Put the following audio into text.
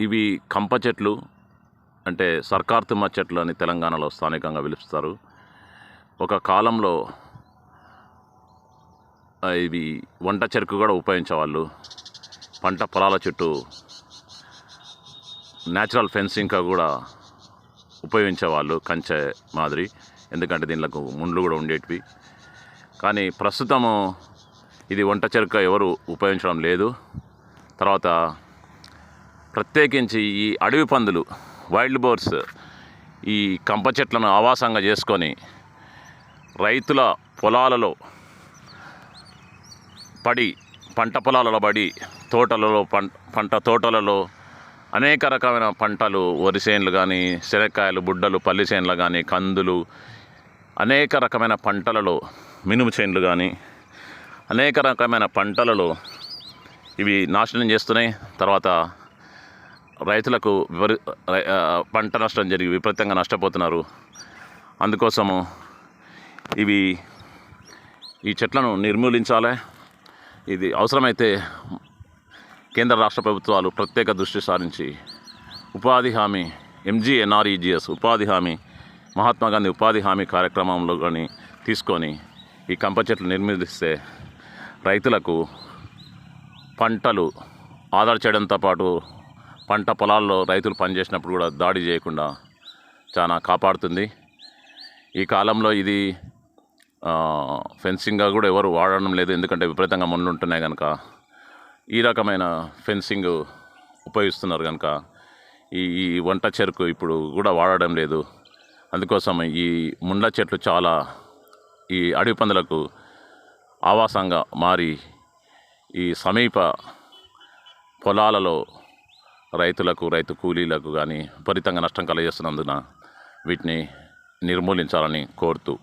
ఇవి కంప చెట్లు అంటే సర్కార్తుమ్మ చెట్లు అని తెలంగాణలో స్థానికంగా పిలుస్తారు. ఒక కాలంలో ఇవి వంట చెరుకు కూడా ఉపయోగించేవాళ్ళు. పంట పొలాల చుట్టూ న్యాచురల్ ఫెన్సింగ్గా కూడా ఉపయోగించేవాళ్ళు కంచె మాదిరి. ఎందుకంటే దీనిలకు ముండ్లు కూడా ఉండేటివి. కానీ ప్రస్తుతము ఇది వంట చెరుక ఎవరు ఉపయోగించడం లేదు. తర్వాత ప్రత్యేకించి ఈ అడవి పందులు వైల్డ్ బోర్స్ ఈ కంప చెట్లను ఆవాసంగా చేసుకొని రైతుల పొలాలలో పడి పంట పొలాలలో పడి తోటలలో పంట పంట తోటలలో అనేక రకమైన పంటలు వరి చేనులు కానీ శనక్కాయలు బుడ్డలు పల్లి చేనులు కానీ కందులు అనేక రకమైన పంటలలో మినుము చేనులు కానీ అనేక రకమైన పంటలలో ఇవి నాశనం చేస్తున్నాయి. తర్వాత రైతులకు విపరీ రై- పంట నష్టం జరిగి విపరీతంగా నష్టపోతున్నారు. అందుకోసము ఇవి ఈ చెట్లను నిర్మూలించాలి. ఇది అవసరమైతే కేంద్ర రాష్ట్ర ప్రభుత్వాలు ప్రత్యేక దృష్టి సారించి ఉపాధి హామీ ఎంజీఎన్ఆర్ఈజిఎస్ ఉపాధి హామీ మహాత్మా గాంధీ ఉపాధి హామీ కార్యక్రమంలో కానీ తీసుకొని ఈ కంప చెట్లు నిర్మిస్తే రైతులకు పంటలు ఆదా చేయడంతో పాటు పంట పొలాల్లో రైతులు పనిచేసినప్పుడు కూడా దాడి చేయకుండా చాలా కాపాడుతుంది. ఈ కాలంలో ఇది ఫెన్సింగ్గా కూడా ఎవరు వాడడం లేదు. ఎందుకంటే విపరీతంగా ముళ్ళు ఉంటున్నాయి కనుక ఈ రకమైన ఫెన్సింగ్ ఉపయోగిస్తున్నారు కనుక ఈ ఈ వంట చెరుకు ఇప్పుడు కూడా వాడడం లేదు. అందుకోసం ఈ ముండ్ల చెట్లు చాలా ఈ అడవి పందులకు ఆవాసంగా మారి ఈ సమీప పొలాలలో రైతులకు రైతు కూలీలకు కానీ విపరీతంగా నష్టం కలగజేస్తున్నందున వీటిని నిర్మూలించాలని కోరుతూ